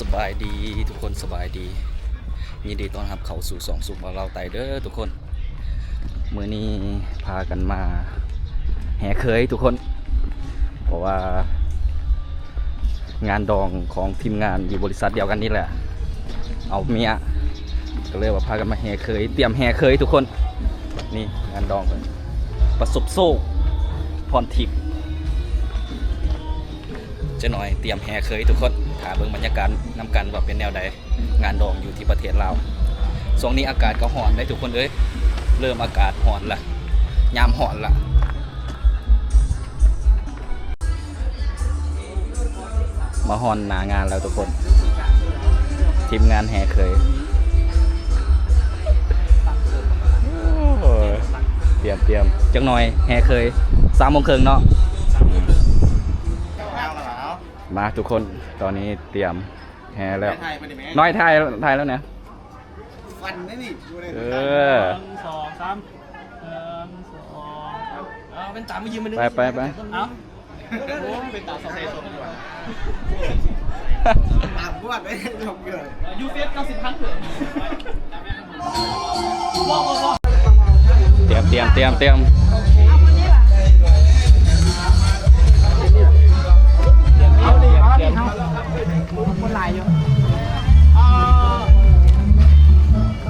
สบายดีทุกคนสบายดี ยินดีต้อนรับเข้าสู่สองสุขของเราไตเด้อทุกคนมื้อนี้พากันมา แห่เคยทุกคน เพราะว่า งานดองของทีมงานอยู่บริษัทเดียวกันนี่แหละ เอาเมียก็เลยว่าพากันมาแห่เคย เตรียมแห่เคยทุกคน นี่งานดองเพิ่นประสบโซ่พรทิพย์เจะหน่อยเตรียมแห่เคยทุกคน ถาเบิ่งบรรยากาศน้ำกันว่าเป็นแนวใดงานดองอยู่ที่ประเทศลาวช่วงนี้อากาศก็ร้อนได้ทุกคนเอ้ยเริ่มอากาศร้อนละยามร้อนละมาฮอนหนางานแล้วทุกคน ทีมงานแห่เคยโอ้ยเตรียมเตรียมจังหน่อยแห่เคยสามโมงครึ่งเนาะ มาทุกคนตอนนี้เตรียมแฮแล้วไทยมาดิแม่น้อยไทยไทยแล้วเนี่ยฟันนี่นี่ดูเลยเออหนึ่งสองสามหนึ่งสองสามเอาเป็นตามมายืมมาหนึ่งไปไปไปเอาโอ้เป็นตาสองเซสองดีกว่าตามบวดไปหลบเลยยูเฟสเก้าสิบพันเถอะเตรียมเตรียมเตรียมเตรียม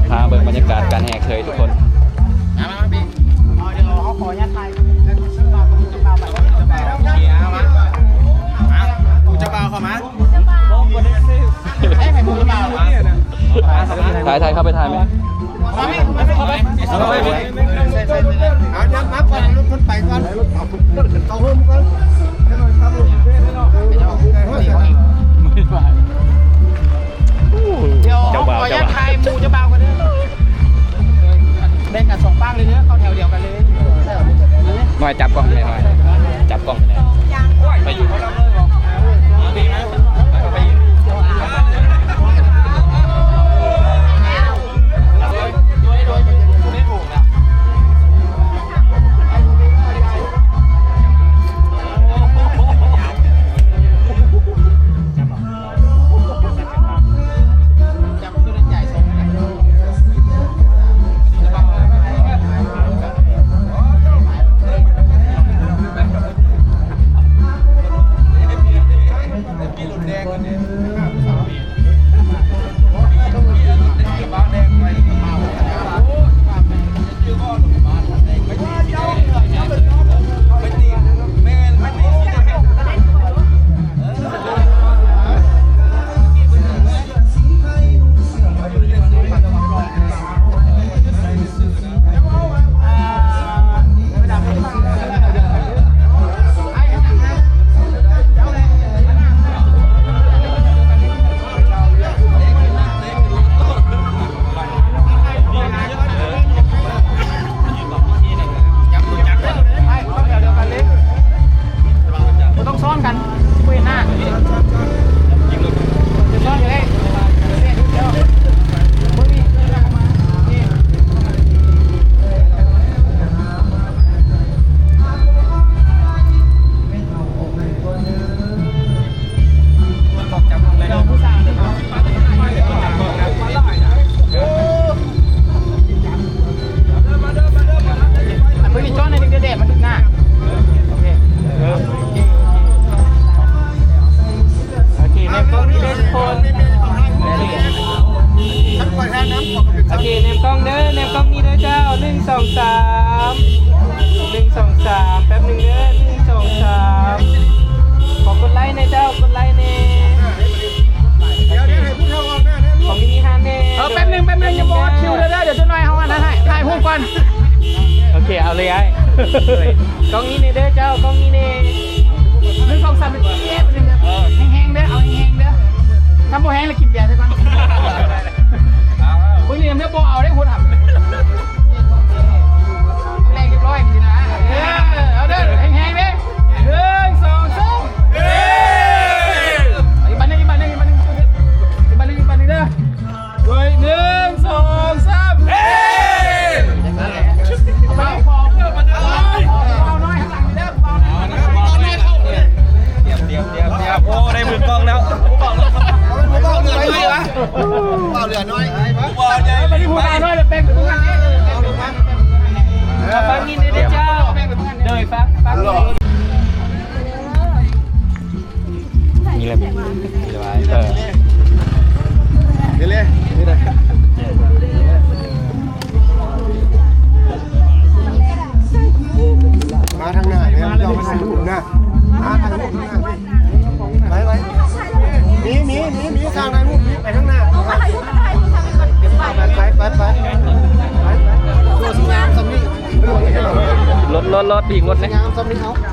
พาเบิ่งบรรยากาศการแห่เคยทุกคนเอามาบีเอาเดี๋ยวเขาขอยัดไทยจะเบาจะเบาไปจะเบาเอามาเอากูจะเบาเข้ามาให้ไข่หมูจะเบาถ่ายถ่ายเข้าไปถ่ายไหมเข้าไปเข้าไปเข้าไปเอายัดนับก่อนลุกขึ้นไปก่อนเอาเข้าห้องก่อนางเลยเนื้อเข้าแถวเดียวกันเลยหน่อยจับกล้องหน่อยหน่อยจับกล้องหน่อยไปอยู่เขาเราเลยบอกดีไหม กล้องนี้เนี่ยเด้อเจ้ากล้องนี้เนี่ยหนึ่งสองสามเป็นเจ็บหนึ่งแห้งๆเด้อเอาแห้งๆเด้อทำโบแห้งแล้วกินเบียร์ซะก่อนคุณเรียนเด้อโบเอาได้คุณอะ รถนะงนี่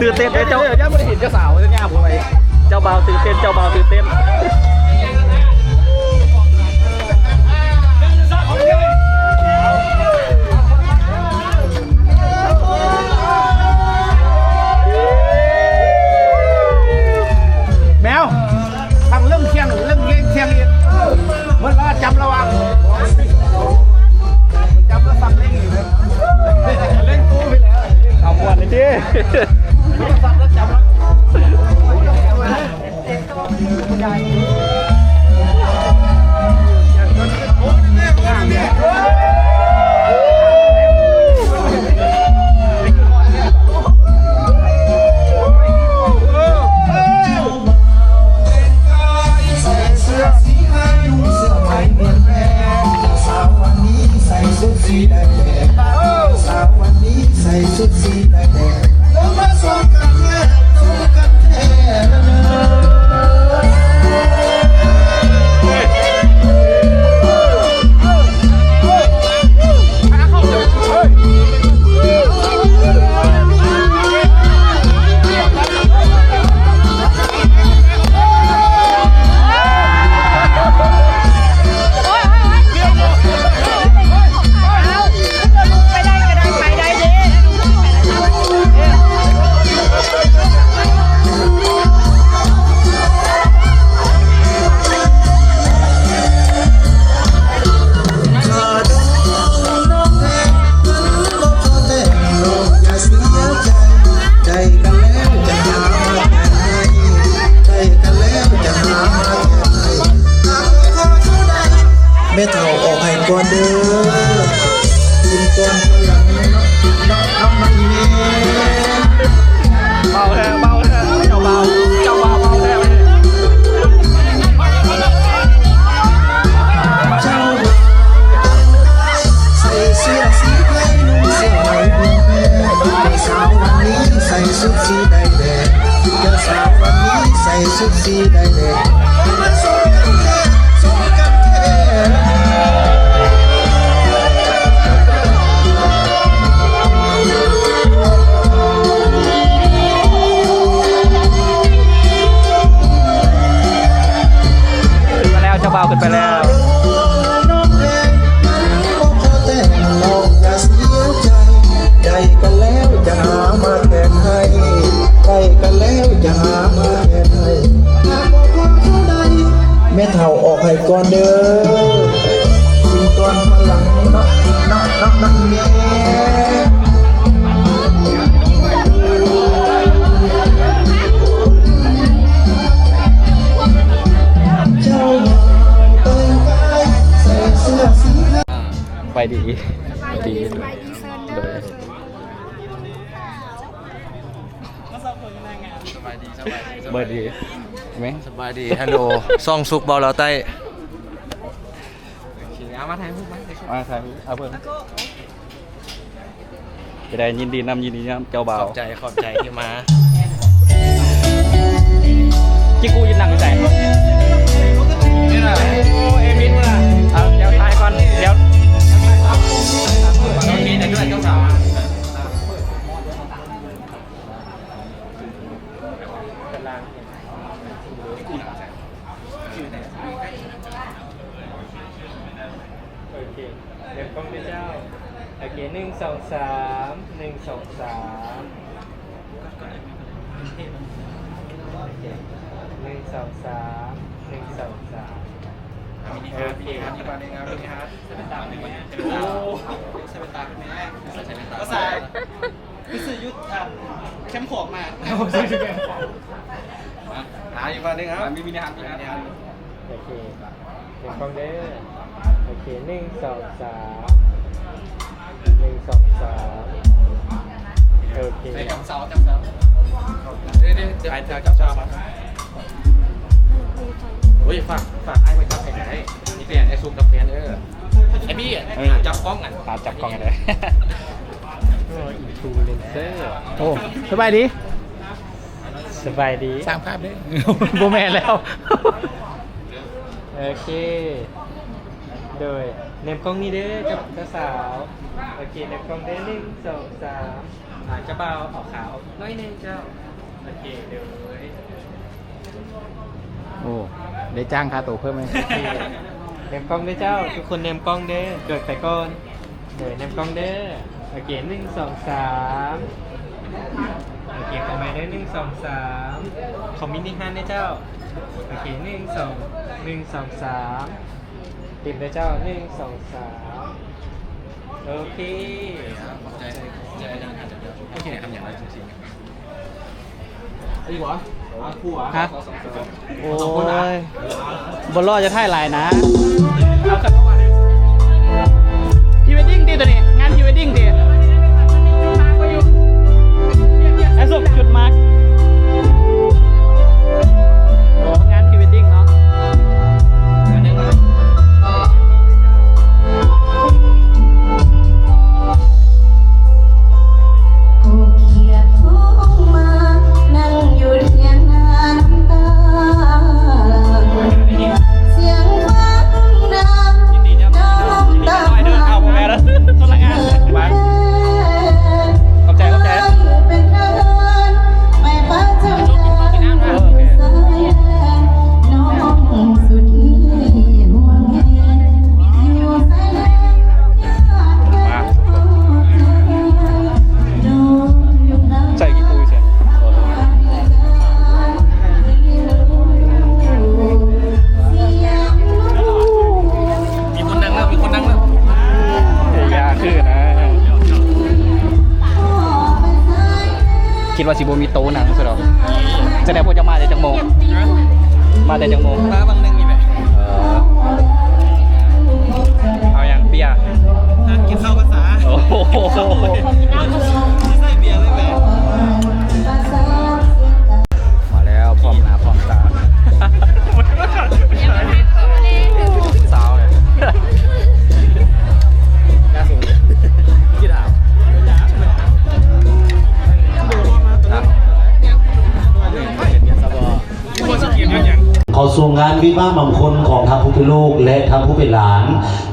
ตื่นเต้นเลยเจ้าย่าไม่ได้เห็นเจ้าสาวเจ้าย่าผมไปเจ้าบ่าวตื่นเต้นเจ้าบ่าวตื่นเต้นแมวทำเรื่องเคียงเรื่องเล่นเคียงอีกเมื่อเราจับระวังจับแล้วฟังเล่นอีกเล่นตู้ไปแล้วเอาหมดเลที่ แม่เฒ่าออกให้ก่อนเด้อตื่นก่อนหลังเนาะน้องน้องมันเย็นเบาแท้เบาแท้เจ้าเบาเจ้าเบาเบาแท้ใส่ชุดสีได้แดงเจ้าสาววันนี้ใส่ชุดสีได้แดง บ่าวขึ้นไปแล้ว ไหมสบายดี ฮัลโหลซ่องสุกเบาเราใต้มาถ่ายเอาเพิ่มจะได้ยินดีนำยินดีนำเจ้าบ่าขวอบใจขอบใจที่มาจิกูยินหนังอยู่ไหนนี่นะเอมินมาเอาเดี๋ยวถ่ายก่อนเดี๋ยวตอนนี้แต่ด้วยเจ้าสาว โอเคเดี๋ยวกล้องด้วยเจ้า โอเคหนึ่ง สองสามหนึ่งสองสามโอเคหนึ่งสองสามหนึ่งสองสามโอเคมีมาในงานมีฮาร์ดโอ้ใส่เป็นตาเป็นแม่ใส่เป็นตาภาษาคือสื่อยุทธอะเข้มขวบมากหาอยู่มาหนึ่งครับมีมินิฮาร์ดมินิฮาร์ดโอเคเดี๋ยวกล้องเด้อโอเคหนึ่งสองสาม หนึ่งสองสามโอเคในจับเสาจับเสาเดี๋ยวเดี๋ยวเดี๋ยวไอ้เจ้าเจ้าสาวมาอุ้ยฝากฝากไอ้ไปจับแผงไหนนี่เปลี่ยนไอ้ซุปกับเปลี่ยนเออไอ้บี้อะจับกล้องอะตาจับกล้องเลยโอ้อินฟูเลนเซอร์โอ้สบายดีสบายดีสามภาพด้วยโบแมนแล้ว โอเค โดยเนมกล้องนี้เด้อกับเจ้าสาว โอเคเนมกล้องเด้อหนึ่งสองสามอ่าเจ้าบ่าวออกขาวน้อยหนึงเจ้า โอเคเดี๋ยวโอ้ได้จ้างค่าตัวเพิ่มไหม โอเคเนมกล้องเด้อเจ้า ทุกคนเนมกล้องเด้อเกิดไปก่อนเดี๋ยวเนมกล้องเด้อโอเคหนึ่งสองสามโอเคทำไมได้หนึ่งสองสามคอมมินิฮันเด้อเจ้าโอเคหนึ่งสองหนึ่งสองสามติดเลยเจ้าหนึ่งสองสาม โอเคใจใจดังอาจจะโอเคทำอย่างไรจริงไอ้หัวอาคู่อะฮะโอ้ยบอลลอจะท่ายลายนะเอาขันเข้ามา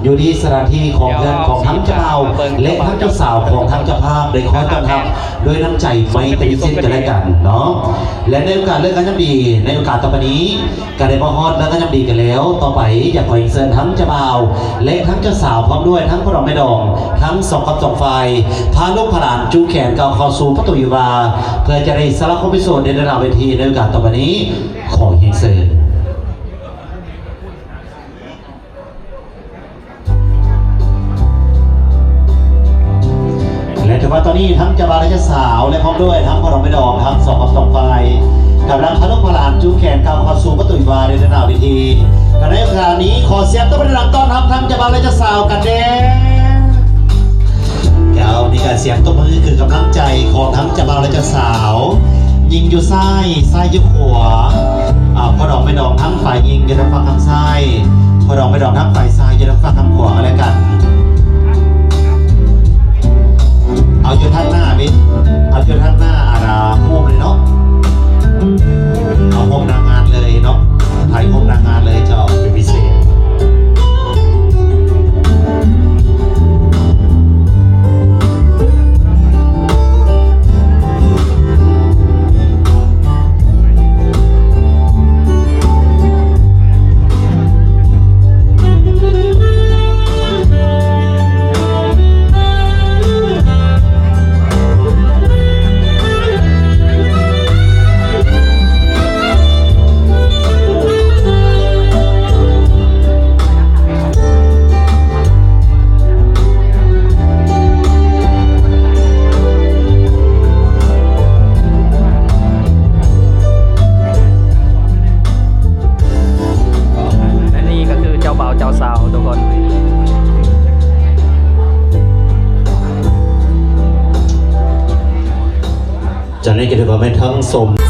อยู่ที่สถานที่ของเพื่อนของทั้งเจ้าบ่าวและทั้งเจ้าสาวของทั้งเจ้าภาพโดยคอยต้อนรับด้วยน้ำใจไม่ตรีสิ้นกันและกันเนาะและในโอกาสเลิกกันยำดี ในโอกาสต่อไปนี้การได้มาฮอดแล้วก็ยำดีกันแล้ว ต่อไปอยากขอเชิญทั้งเจ้าบ่าวและทั้งเจ้าสาวพร้อมด้วยทั้งพ่อดอกแม่ดอง ทั้งสองกับสองฝ่ายพาลูกพาหลานจูงแขนก้าวเข้าสู่ประตูวิวาห์เพื่อจะได้สารคมพิโซดในระดับเวทีในโอกาสต่อไปนี้ขอเฮียงเซิญ นนี้ทั้งจ้าบ่าและจ้าสาวและพร้อมด้วยทั้งพ่อดอกแม่ดองทั้งสองกับสองฝ่ายกำลังพาลูกพาหลานจูงแขนกาวข้าสู่ประตูวิวาห์ในระดับเวทีกันในโอกาสนี้ขอเสียงต้อนรับต้อนรับทั้งจ้าบ่าและจ้าสาวกันเด้เดี๋ยวนี่การเสียงตบมือคือกำลังใจของทั้งจ้าบ่าและจ้าสาว ยิงอยู่ซ้ายซ้ายอยู่ขวาอ่าพอดอกไม่ดอกทั้งฝ่ายยิงอยู่ทางฝั่งทางซ้ายพอดอกไม่ดอกทั้งฝ่ายซ้ายอยู่ทางฝั่งทางขวาก็แล้วกัน เอาอยู่ท่างหน้ามิเอาอยู่ท่างหน้าอาราโฮมเลยเนาะเอาโฮมนางงานเลยเนาะถ่ายโฮมนางงานเลยเจ้า กนั้นก็ถือว่าเป็นทั้งสม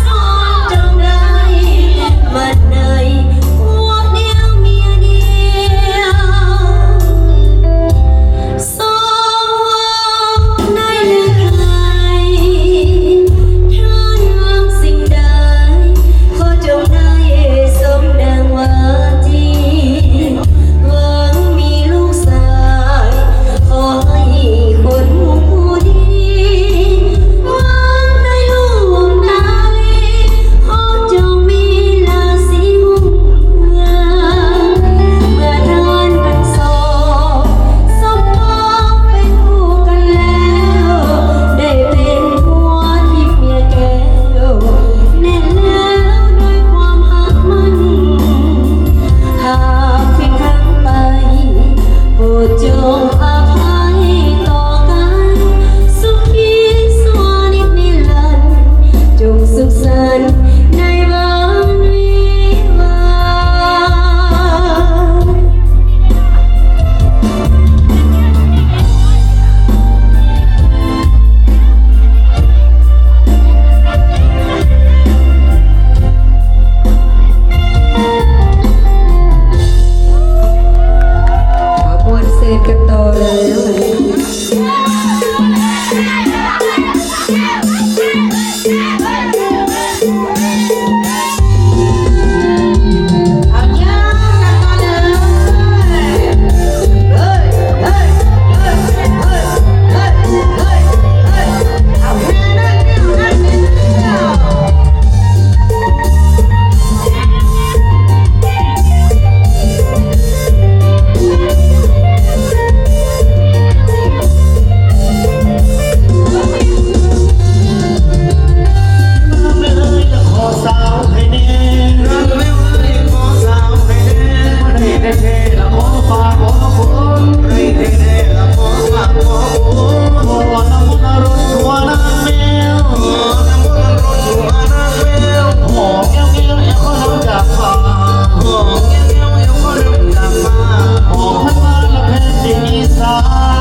heart.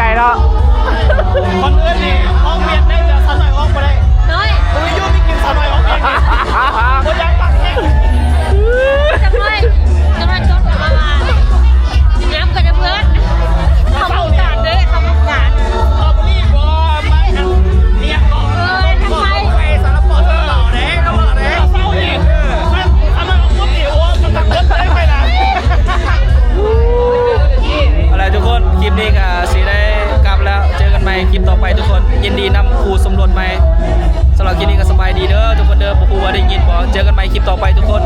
จแล้วคนอื่นนี่ห้องเรียนได้แต่สาวน้อยออกไปได้น้อยตัวยุ่งไม่กินสาวน้อยออกเองครยังปากแห้งจะไม่ อไปทุกคนยินดีนำครูสมรวนไหสำหรับคลิปนี้ก็สบายดีเด้อทุกคนเดิมครูว่าได้ยินบอเจอกันใหม่คลิปต่อไปทุกคน